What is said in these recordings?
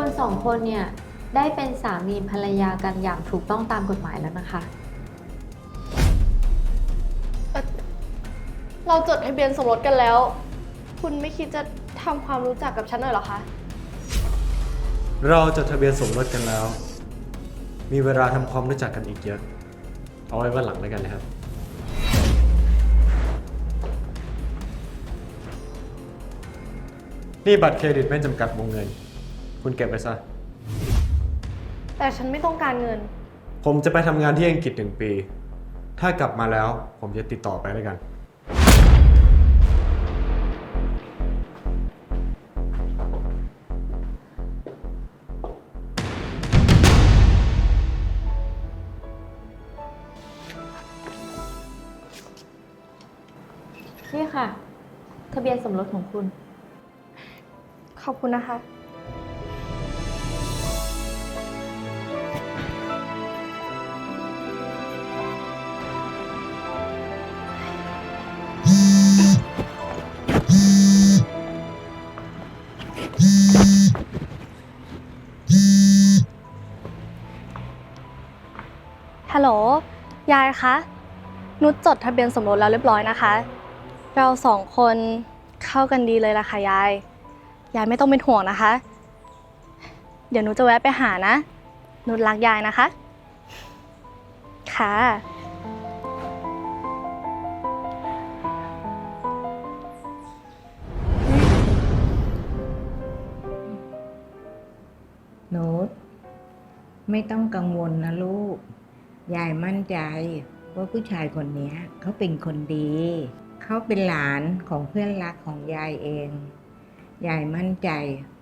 คุณสองคนเนี่ย ได้เป็นสามีภรรยากันอย่างถูกต้องตามกฎหมายแล้วนะคะ เราจดทะเบียนสมรสกันแล้ว คุณไม่คิดจะทำความรู้จักกับฉันหน่อยเหรอคะ เราจดทะเบียนสมรสกันแล้ว มีเวลาทำความรู้จักกันอีกเยอะ เอาไว้วันหลังแล้วกันนะครับ นี่บัตรเครดิตไม่จำกัดวงเงิน คุณเก็บไว้ซะ แต่ฉันไม่ต้องการเงิน ผมจะไปทำงานที่อังกฤษหนึ่งปี ถ้ากลับมาแล้วผมจะติดต่อไปแล้วกัน นี่ค่ะ ทะเบียนสมรสของคุณ ขอบคุณนะคะ ฮัลโหล ยายคะ นุชจดทะเบียนสมรสแล้วเรียบร้อยนะคะ เราสองคนเข้ากันดีเลยล่ะค่ะยาย ยายไม่ต้องเป็นห่วงนะคะ เดี๋ยวหนูจะแวะไปหานะ นุชรักยายนะคะ ค่ะ โน้ตไม่ต้องกังวลนะลูก ยายมั่นใจว่าผู้ชายคนเนี้ยเขาเป็นคนดี เขาเป็นหลานของเพื่อนรักของยายเอง ยายมั่นใจ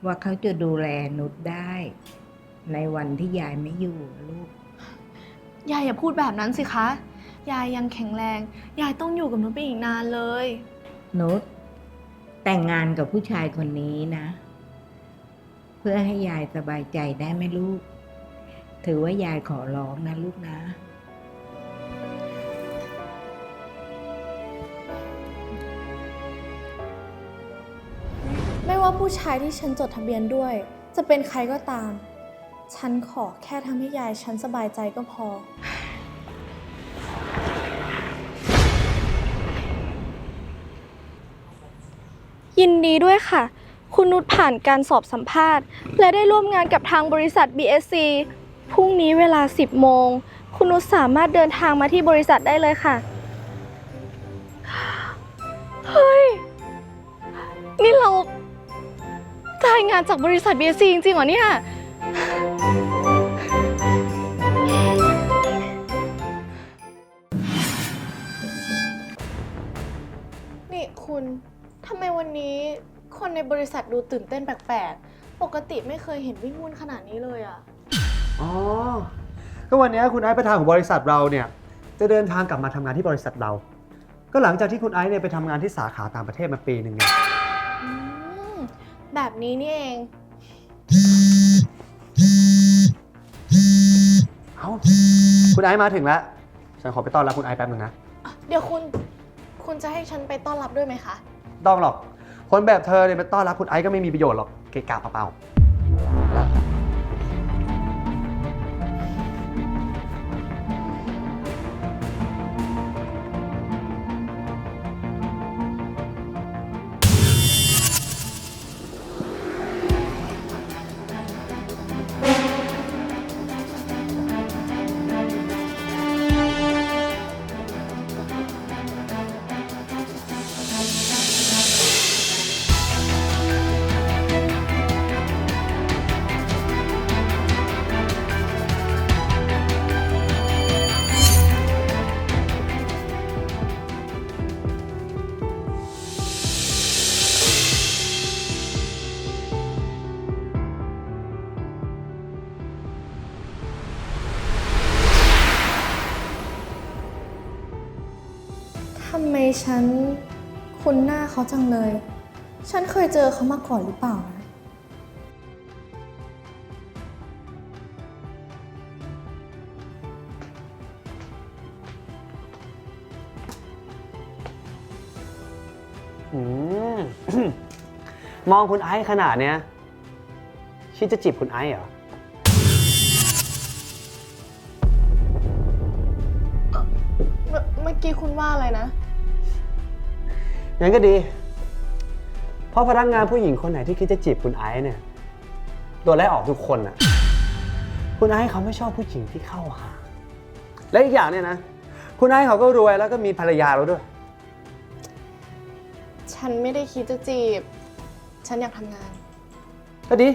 ว่าเขาจะดูแลนุชได้ ในวันที่ยายไม่อยู่ลูก ยายอย่าพูดแบบนั้นสิคะ ยายยังแข็งแรง ยายต้องอยู่กับนุชไปอีกนานเลย นุชแต่งงานกับผู้ชายคนนี้นะ เพื่อให้ยายสบายใจได้ไหมลูก ถือว่ายายขอร้องนะลูกนะไม่ว่าผู้ชายที่ฉันจดทะเบียนด้วย จะเป็นใครก็ตาม ฉันขอแค่ทำให้ยายฉันสบายใจก็พอ ยินดีด้วยค่ะ คุณนุชผ่านการสอบสัมภาษณ์ และได้ร่วมงานกับทางบริษัท BSC พรุ่งนี้เวลา 10 โมง คุณนุชสามารถเดินทางมาที่บริษัทได้เลยค่ะ เฮ้ย นี่เราได้งานจากบริษัท BSC จริงๆเหรอเนี่ย นี่คุณ ทำไมวันนี้คนในบริษัทดูตื่นเต้นแปลกๆ ปกติไม่เคยเห็นวิ่งวุ่นขนาดนี้เลยอะ อ๋อ ก็วันนี้คุณไอซ์ประธานของบริษัทเราเนี่ยจะเดินทางกลับมาทำงานที่บริษัทเรา ก็หลังจากที่คุณไอซ์เนี่ยไปทำงานที่สาขาต่างประเทศมาปีหนึ่งเนี่ยอืมแบบนี้นี่เอง เอ้าคุณไอซ์มาถึงแล้วฉันขอไปต้อนรับคุณไอซ์แป๊บนึงนะเดี๋ยวคุณ คุณจะให้ฉันไปต้อนรับด้วยไหมคะ ต้องหรอก คนแบบเธอเนี่ยไปต้อนรับคุณไอซ์ก็ไม่มีประโยชน์หรอกเกะกะเปล่าๆำไมฉันคุ้นหน้าเขาจังเลย ฉันเคยเจอเขามาก่อนหรือเปล่านะอืม มองคุณไอซ์ขนาดเนี้ยคิดจะจีบคุณไอซ์เหรอ เมื่อเมื่อกี้คุณว่าอะไรนะ งั้นก็ดี เพราะพนักงานผู้หญิงคนไหนที่คิดจะจีบคุณไอซ์เนี่ยโดนไล่ออกทุกคนน่ะคุณไอซ์เขาไม่ชอบผู้หญิงที่เข้าหา และอีกอย่างเนี่ยนะ คุณไอซ์เขาก็รวยแล้วก็มีภรรยาแล้วด้วย ฉันไม่ได้คิดจะจีบ ฉันอยากทำงาน ก็ดี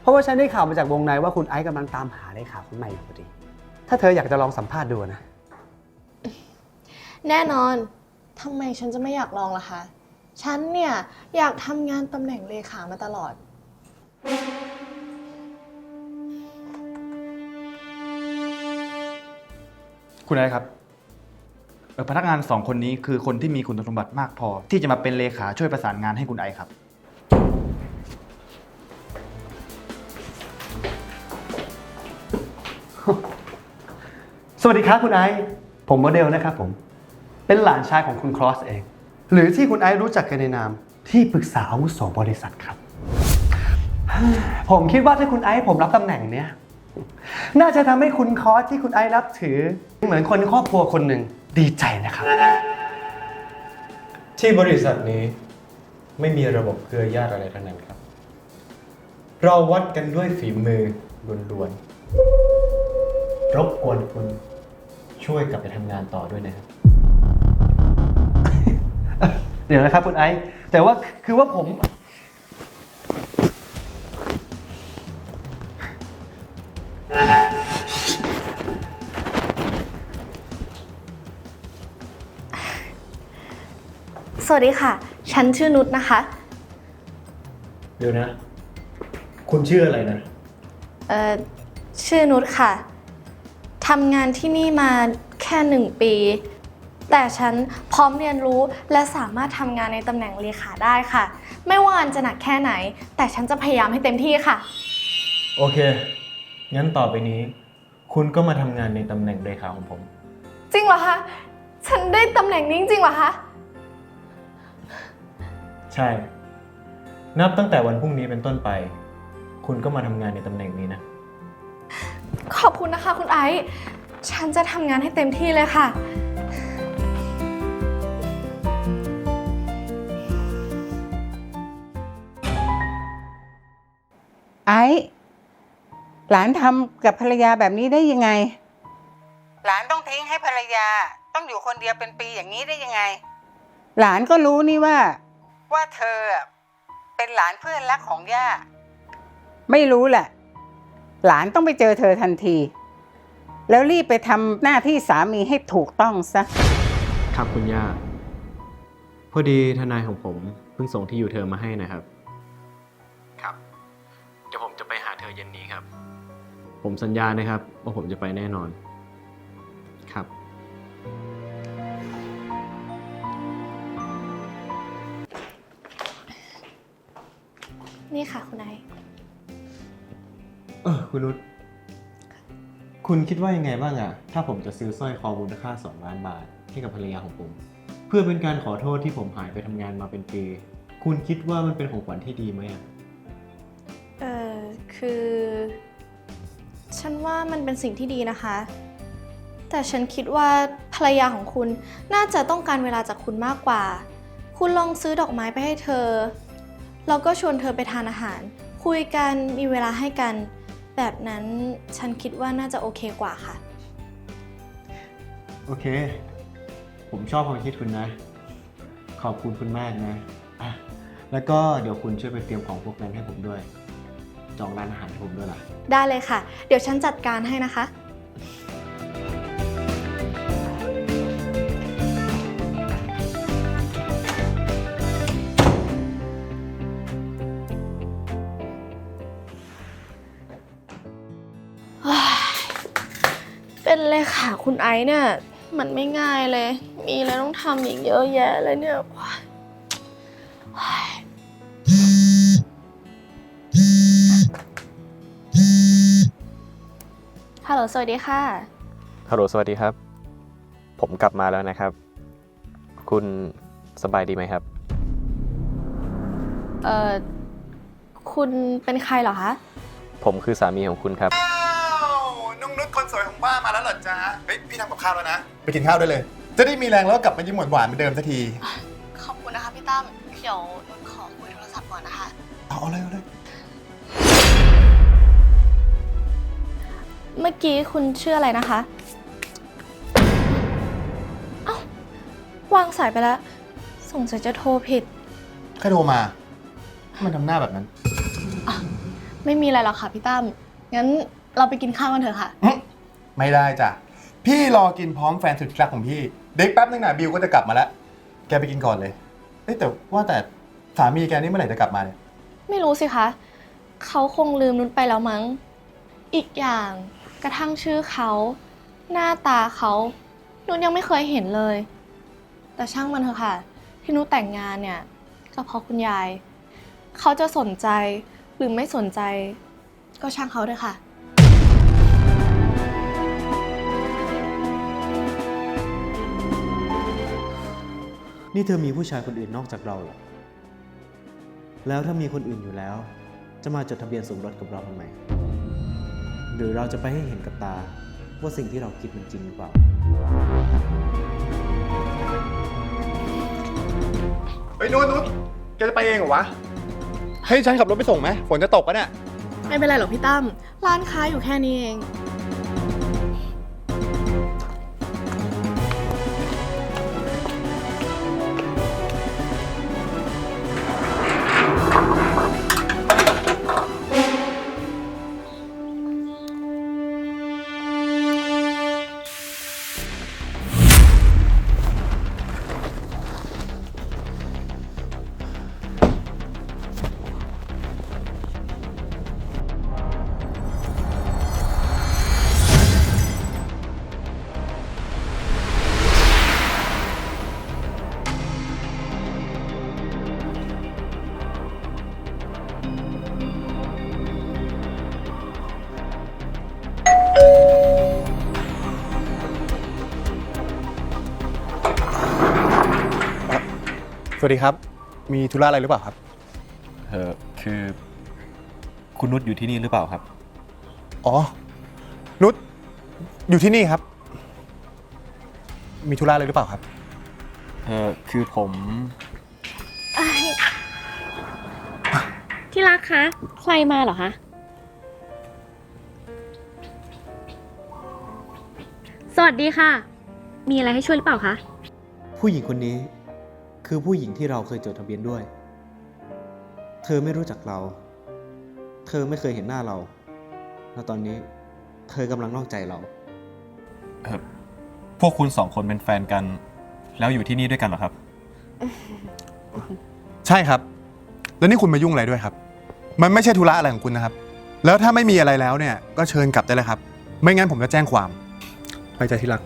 เพราะว่าฉันได้ข่าวมาจากวงในว่าคุณไอซ์กำลังตามหาเลขาคนใหม่อยู่พอดี ถ้าเธออยากจะลองสัมภาษณ์ดูนะ แน่นอน ทำไมฉันจะไม่อยากลองล่ะคะ ฉันเนี่ยอยากทำงานตำแหน่งเลขามาตลอด คุณอะไรครับเอ่อพนักงานสองคนนี้คือคนที่มีคุณสมบัติมากพอ ที่จะมาเป็นเลขาช่วยประสานงานให้คุณไอซ์ครับ สวัสดีครับคุณไอซ์ผมโมเดลนะครับผม เป็นหลานชายของคุณครอสเอง หรือที่คุณไอซ์รู้จักกันในนาม ที่ปรึกษาอาวุโสบริษัทครับ ผมคิดว่าถ้าคุณไอซ์ผมรับตำแหน่งเนี้ยน่าจะทำให้คุณคอสที่คุณไอซ์รับถือ เหมือนคนในครอบครัวคนหนึ่งดีใจนะครับ ที่บริษัทนี้ไม่มีระบบเครือญาติอะไรทั้งนั้นครับ เราวัดกันด้วยฝีมือล้วนๆรบกวนคุณช่วยกลับไปทำงานต่อด้วยนะครับ เดี๋ยวนะครับคุณไอซ์แต่ว่าคือว่าผม สวัสดีค่ะ ฉันชื่อนุชนะคะ เดี๋ยวนะ คุณชื่ออะไรนะ เอ่อ ชื่อนุชค่ะ ทำงานที่นี่มาแค่หนึ่งปี แต่ฉันพร้อมเรียนรู้และสามารถทำงานในตำแหน่งเลขาได้ค่ะ ไม่ว่างานจะหนักแค่ไหน แต่ฉันจะพยายามให้เต็มที่ค่ะ โอเค งั้นต่อไปนี้ คุณก็มาทำงานในตำแหน่งเลขาของผม จริงเหรอคะ ฉันได้ตำแหน่งนี้จริงๆเหรอคะ ใช่ นับตั้งแต่วันพรุ่งนี้เป็นต้นไป คุณก็มาทำงานในตำแหน่งนี้นะ ขอบคุณนะคะ คุณไอซ์ ฉันจะทำงานให้เต็มที่เลยค่ะ ไอ้หลานทำกับภรรยาแบบนี้ได้ยังไง หลานต้องทิ้งให้ภรรยา ต้องอยู่คนเดียวเป็นปีอย่างนี้ได้ยังไง หลานก็รู้นี่ว่า ว่าเธอเป็นหลานเพื่อนรักของย่า ไม่รู้แหละ หลานต้องไปเจอเธอทันที แล้วรีบไปทำหน้าที่สามีให้ถูกต้องซะ ครับคุณย่า พอดีทนายของผมเพิ่งส่งที่อยู่เธอมาให้นะครับ ไปหาเธอเย็นนี้ครับ ผมสัญญานะครับ ว่าผมจะไปแน่นอน ครับ นี่ค่ะคุณไอซ์เออคุณนุชคุณคิดว่ายังไงบ้างอะถ้าผมจะซื้อสร้อยคอมูลค่า 2 ล้านบาท ให้กับภรรยาของผม เพื่อเป็นการขอโทษที่ผมหายไปทำงานมาเป็นปี คุณคิดว่ามันเป็นของขวัญที่ดีไหมอะเออ คือ ฉันว่ามันเป็นสิ่งที่ดีนะคะ แต่ฉันคิดว่าภรรยาของคุณน่าจะต้องการเวลาจากคุณมากกว่า คุณลองซื้อดอกไม้ไปให้เธอ แล้วก็ชวนเธอไปทานอาหาร คุยกันมีเวลาให้กัน แบบนั้นฉันคิดว่าน่าจะโอเคกว่าค่ะ โอเค ผมชอบความคิดคุณนะ ขอบคุณคุณมากนะอะแล้วก็เดี๋ยวคุณช่วยไปเตรียมของพวกนั้นให้ผมด้วย จองร้านอาหารให้ผมด้วยล่ะ ได้เลยค่ะ เดี๋ยวฉันจัดการให้นะคะ เป็นเลยค่ะคุณไอซ์เนี่ย มันไม่ง่ายเลย มีอะไรต้องทำอีกเยอะแยะเลยเนี่ยว้า ฮัลโหลสวัสดีค่ะ ฮัลโหลสวัสดีครับ ผมกลับมาแล้วนะครับ คุณสบายดีไหมครับ เอ่อ คุณเป็นใครเหรอคะ ผมคือสามีของคุณครับ อ้าวน้องนุชคนสวยของป้ามาแล้วเหรอจ๊ะเฮ้ยพี่ทำกับข้าวแล้วนะ ไปกินข้าวได้เลย จะได้มีแรงแล้วก็กลับมายิ้มหวานๆเหมือนเดิมสักทีขอบคุณนะคะพี่ตั้ม เดี๋ยวนุชขอคุยโทรศัพท์ก่อนนะคะ เอาเอาเลยเอาเลย เมื่อกี้คุณชื่ออะไรนะคะ เอ้า วางสายไปแล้ว สงสัยจะโทรผิด ใครโทรมา มันทำหน้าแบบนั้นไม่มีอะไรหรอกค่ะพี่ตั้ม งั้นเราไปกินข้าวกันเถอะค่ะ อื้อไม่ได้จ้ะ พี่รอกินพร้อมแฟนสุดรักของพี่ เด็กแป๊บนึงนะบิวก็จะกลับมาแล้ว แกไปกินก่อนเลยเอ้ยแต่ว่าแต่สามีแกนี่เมื่อไหร่จะกลับมาเนี่ย ไม่รู้สิคะ เขาคงลืมนุชไปแล้วมั้ง อีกอย่าง กระทั่งชื่อเขา หน้าตาเขานุชยังไม่เคยเห็นเลย แต่ช่างมันเถอะค่ะ ที่นุชแต่งงานเนี่ยก็เพราะคุณยาย เขาจะสนใจหรือไม่สนใจ ก็ช่างเขาเถอะค่ะ นี่เธอมีผู้ชายคนอื่นนอกจากเราเหรอ แล้วถ้ามีคนอื่นอยู่แล้ว จะมาจดทะเบียนสมรสกับเราทำไม หรือเราจะไปให้เห็นกับตา ว่าสิ่งที่เราคิดมันจริงหรือเปล่า เฮ้ยนุชนุชแกจะไปเองเหรอวะ ให้ฉันขับรถไปส่งไหมฝนจะตกปะเนี่ย ไม่เป็นไรหรอกพี่ตั้ม ร้านค้าอยู่แค่นี้เอง สวัสดีครับ มีธุระอะไรหรือเปล่าครับ เออคือคุณนุชอยู่ที่นี่หรือเปล่าครับ อ๋อ นุชอยู่ที่นี่ครับ มีธุระอะไรหรือเปล่าครับ เออคือผมที่รักคะ ใครมาเหรอคะ สวัสดีค่ะ มีอะไรให้ช่วยหรือเปล่าคะ ผู้หญิงคนนี้ คือผู้หญิงที่เราเคยจดทะเบียนด้วย เธอไม่รู้จักเรา เธอไม่เคยเห็นหน้าเรา แล้วตอนนี้เธอกำลังนอกใจเรา เออพวกคุณสองคนเป็นแฟนกัน แล้วอยู่ที่นี่ด้วยกันเหรอครับ ใช่ครับ แล้วนี่คุณมายุ่งอะไรด้วยครับ มันไม่ใช่ธุระอะไรของคุณนะครับ แล้วถ้าไม่มีอะไรแล้วเนี่ยก็เชิญกลับได้เลยครับ ไม่งั้นผมจะแจ้งความ ไปใจที่รัก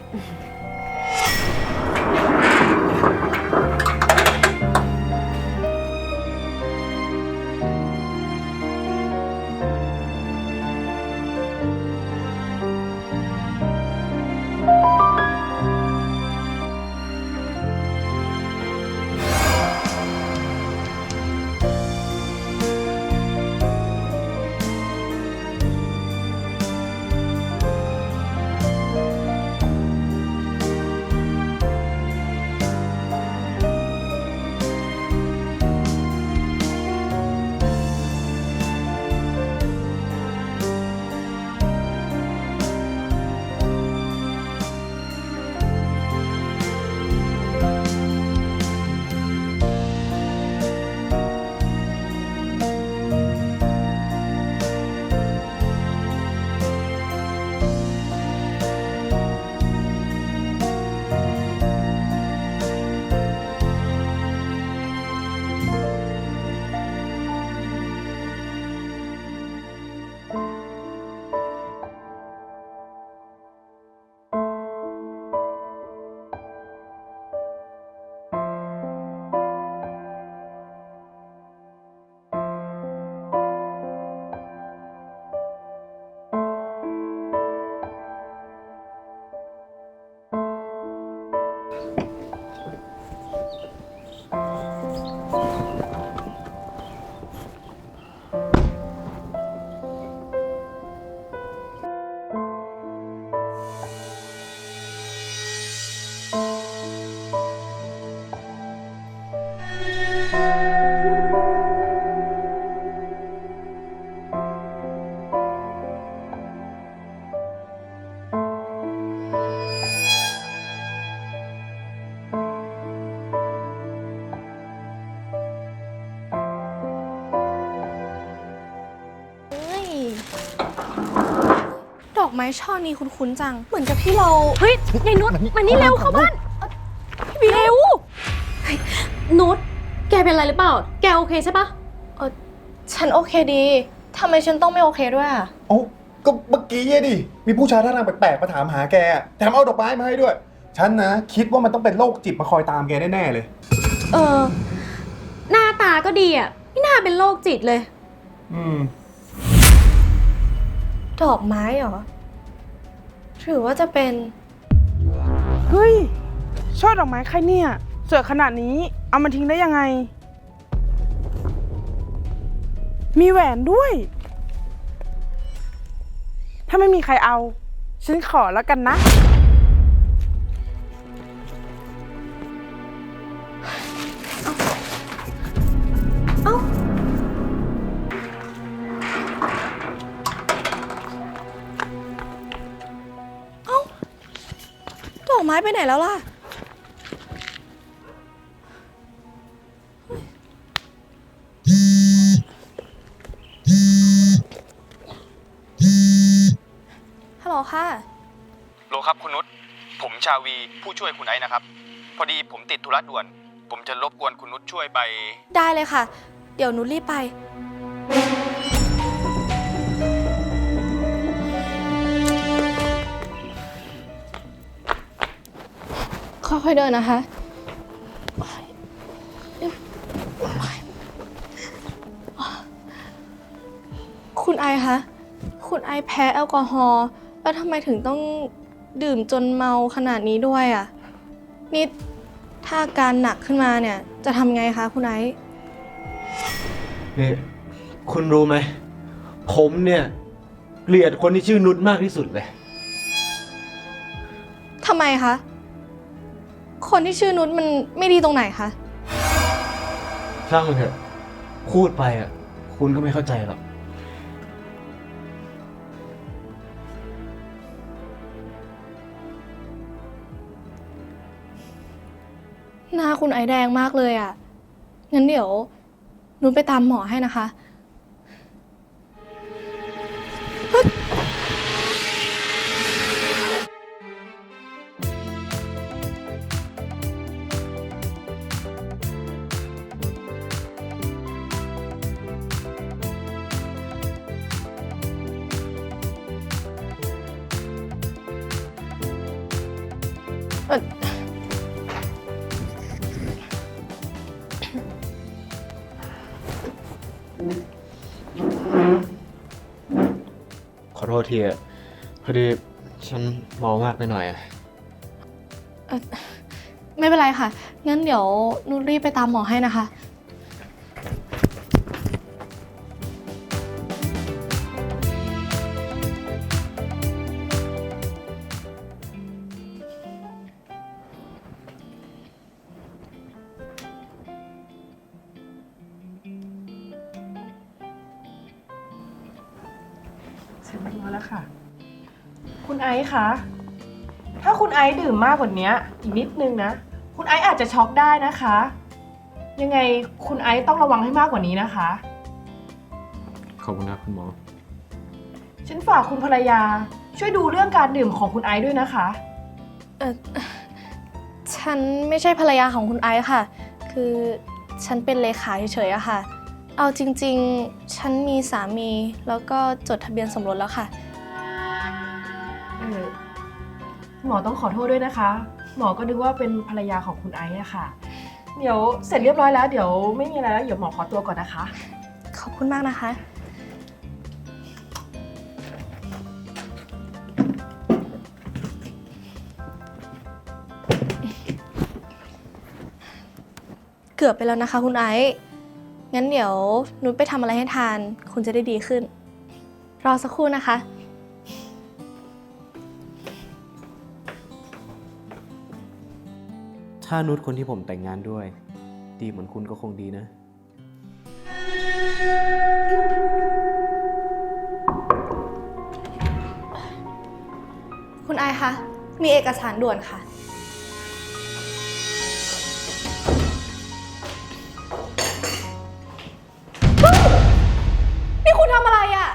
ไม้ช่อนี้คุ้นๆจัง เหมือนกับที่เรา เฮ้ยยายนุชมานี่เร็วเข้าบ้านเอ้ยพี่บิวเร็วนุชแกเป็นอะไรหรือเปล่า แกโอเคใช่ปะเออฉันโอเคดีทำไมฉันต้องไม่โอเคด้วยอะโอ้าก็เมื่อกี้อะดิ มีผู้ชายท่าทางแปลกๆมาถามหาแกอะแถมเอาดอกไม้มาให้ด้วย ฉันนะ คิดว่ามันต้องเป็นโรคจิตมาคอยตามแกแน่ๆเลย เออ หน้าตาก็ดีอะไม่น่าเป็นโรคจิตเลย อืม ดอกไม้เหรอ หรือว่าจะเป็น เฮ้ย ช่อดอกไม้ใครเนี่ย สวยขนาดนี้ เอามาทิ้งได้ยังไง มีแหวนด้วย ถ้าไม่มีใครเอา ฉันขอแล้วกันนะดอ กไม้ไปไหนแล้วล่ะ ฮัลโหลค่ะ โลครับคุณนุช ผมชาวีผู้ช่วยคุณไอซ์นะครับ พอดีผมติดธุระด่วน ผมจะรบกวนคุณนุชช่วยไป ได้เลยค่ะ เดี๋ยวหนูรีบไป ค่อยๆเดินนะคะ คุณไอคะ คุณไอแพ้แอลกอฮอล์ แล้วทำไมถึงต้องดื่มจนเมาขนาดนี้ด้วยอะ นี่ถ้าอาการหนักขึ้นมาเนี่ย จะทำไงคะคุณไอนี่คุณรู้ไหม ผมเนี่ยเกลียดคนที่ชื่อนุชมากที่สุดเลย ทำไมคะ คนที่ชื่อนุชมันไม่ดีตรงไหนคะ ช่างมันเถอะพูดไปอะ คุณก็ไม่เข้าใจหรอก หน้าคุณไอแดงมากเลยอะ งั้นเดี๋ยวนุชไปตามหมอให้นะคะ ษทีอะพอดีฉันเมามากไปหน่อยอะไม่เป็นไรค่ะ งั้นเดี๋ยวนุชรีบไปตามหมอให้นะคะ คุณไอซ์คะ ถ้าคุณไอซ์ดื่มมากกว่านี้อีกนิดนึงนะ คุณไอซ์อาจจะช็อกได้นะคะ ยังไงคุณไอซ์ต้องระวังให้มากกว่านี้นะคะ ขอบคุณครับคุณหมอ ฉันฝากคุณภรรยาช่วยดูเรื่องการดื่มของคุณไอซ์ด้วยนะคะ เออฉันไม่ใช่ภรรยาของคุณไอซ์ค่ะ คือฉันเป็นเลขาเฉยๆอะค่ะ เอาจริงๆ ฉันมีสามีแล้วก็จดทะเบียนสมรสแล้วค่ะ หมอต้องขอโทษด้วยนะคะ หมอก็นึกว่าเป็นภรรยาของคุณไอซ์อะค่ะ เดี๋ยวเสร็จเรียบร้อยแล้ว เดี๋ยวไม่มีอะไรแล้ว เดี๋ยวหมอขอตัวก่อนนะคะ ขอบคุณมากนะคะ เกือบไปแล้วนะคะ คุณไอซ์งั้นเดี๋ยวนุชไปทำอะไรให้ทาน คุณจะได้ดีขึ้น รอสักครู่นะคะ ถ้านุชคนที่ผมแต่งงานด้วย ดีเหมือนคุณก็คงดีนะ คุณไอซ์คะ มีเอกสารด่วนค่ะ นี่คุณทำอะไรอะ่ะ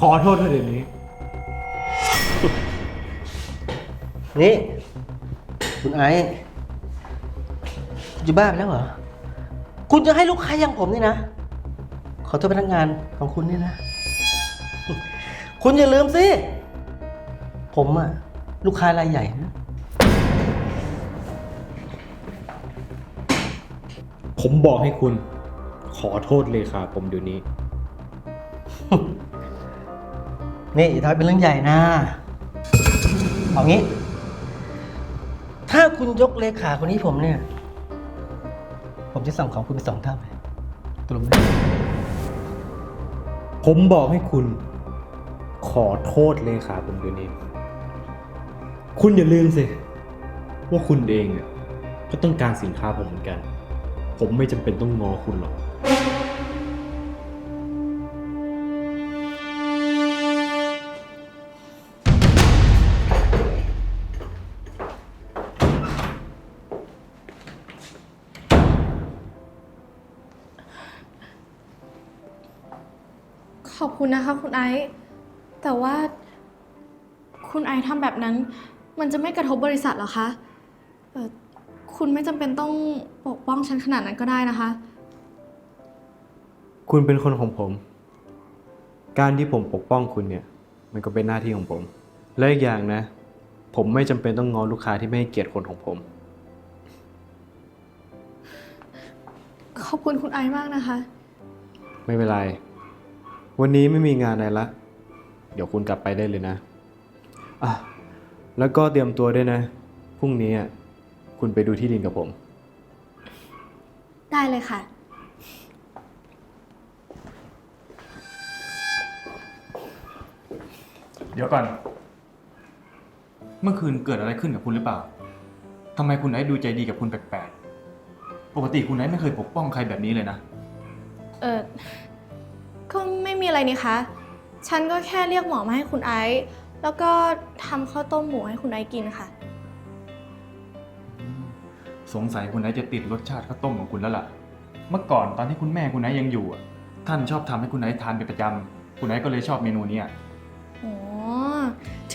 ขออโทษเธอเดี๋ยวนี้ นี่คุณ ไอซ์คุณจะบ้าไปแล้วเหรอ คุณจะให้ลูกค้าอย่างผมนี่นะ ขอโทษพนักงานของคุณนี่นะ คุณอย่าลืมสิ ผมอะลูกค้ารายใหญ่นะ ผมบอกให้คุณ ขอโทษเลขาผมเดี๋ยวนี้ นี่อย่าทำให้เป็นเรื่องใหญ่นะ เอางี้ ถ้าคุณยกเลขาคนนี้ผมเนี่ย ผมจะสั่งของคุณไปสองเท่าเลยตกลงไหมผมบอกให้คุณ ขอโทษเลขาผมเดี๋ยวนี้ คุณอย่าลืมสิ ว่าคุณเองอะก็ต้องการสินค้าผมเหมือนกัน ผมไม่จำเป็นต้องงอคุณหรอก ขอบคุณนะคะคุณไอซ์แต่ว่า คุณไอซ์ทำแบบนั้น มันจะไม่กระทบบริษัทเหรอคะเอ่อคุณไม่จำเป็นต้องปกป้องฉันขนาดนั้นก็ได้นะคะ คุณเป็นคนของผม การที่ผมปกป้องคุณเนี่ย มันก็เป็นหน้าที่ของผม และอีกอย่างนะ ผมไม่จำเป็นต้องงอลูกค้าที่ไม่ให้เกียรติคนของผม ขอบคุณคุณไอซ์มากนะคะ ไม่เป็นไร วันนี้ไม่มีงานอะไรละ เดี๋ยวคุณกลับไปได้เลยนะ อะ แล้วก็เตรียมตัวด้วยนะ พรุ่งนี้อะคุณไปดูที่ดินกับผม ได้เลยค่ะ เดี๋ยวก่อน เมื่อคืนเกิดอะไรขึ้นกับคุณหรือเปล่า ทำไมคุณไอ้ดูใจดีกับคุณแปลกๆ ปกติคุณไอ้ไม่เคยปกป้องใครแบบนี้เลยนะ เออก็ไม่มี อะไรนี่คะ ฉันก็แค่เรียกหมอมาให้คุณไอซ์แล้วก็ทำข้าวต้มหมูให้คุณไอซ์กินค่ะ สงสัยคุณไอ้จะติดรสชาติข้าวต้มของคุณแล้วล่ะ เมื่อก่อนตอนที่คุณแม่คุณไอ้ยังอยู่อะท่านชอบทำให้คุณไอ้ทานเป็นประจำคุณไอ้ก็เลยชอบเมนูเนี้ยอ๋อ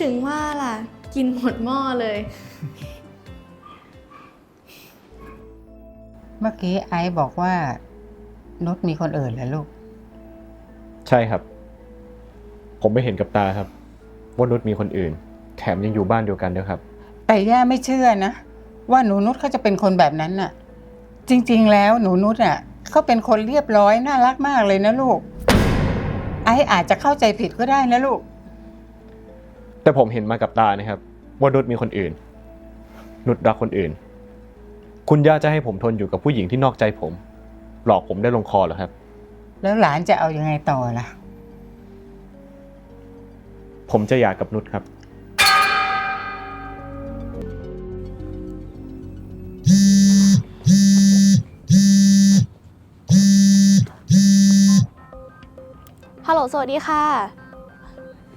ถึงว่าล่ะ กินหมดหม้อเลย เมื่อกี้ไอซ์บอกว่านุชมีคนอื่นแล้วลูก ใช่ครับ ผมไม่เห็นกับตาครับ ว่านุชมีคนอื่น แถมยังอยู่บ้านเดียวกันด้วยครับ แต่ย่าไม่เชื่อนะ ว่าหนูนุชเขาจะเป็นคนแบบนั้นน่ะ จริงๆ แล้วหนูนุชอะเขาเป็นคนเรียบร้อยน่ารักมากเลยนะลูก ไอซ์อาจจะเข้าใจผิดก็ได้นะลูก แต่ผมเห็นมากับตานะครับ ว่านุชมีคนอื่น นุชรักคนอื่น คุณย่าจะให้ผมทนอยู่กับผู้หญิงที่นอกใจผม หลอกผมได้ลงคอเหรอครับ แล้วหลานจะเอายังไงต่อล่ะ ผมจะหย่ากับนุชครับ ฮัลโหล สวัสดีค่ะ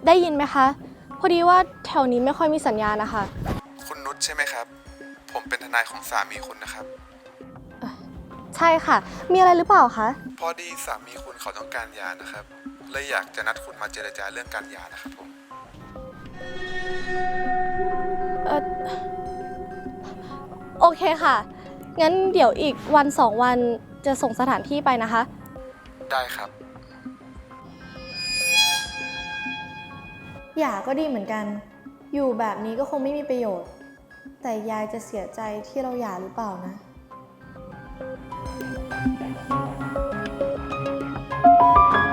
ได้ยินไหมคะ พอดีว่าแถวนี้ไม่ค่อยมีสัญญาณนะคะ คุณนุชใช่ไหมครับ ผมเป็นทนายของสามีคุณนะครับ ใช่ค่ะ มีอะไรหรือเปล่าคะ พอดีสามีคุณเขาต้องการหย่านะครับ เลยอยากจะนัดคุณมาเจรจาเรื่องการหย่านะครับผม เออโอเคค่ะ งั้นเดี๋ยวอีกวันสองวันจะส่งสถานที่ไปนะคะ ได้ครับ หย่าก็ดีเหมือนกัน อยู่แบบนี้ก็คงไม่มีประโยชน์ แต่ยายจะเสียใจที่เราหย่าหรือเปล่านะ Thank you.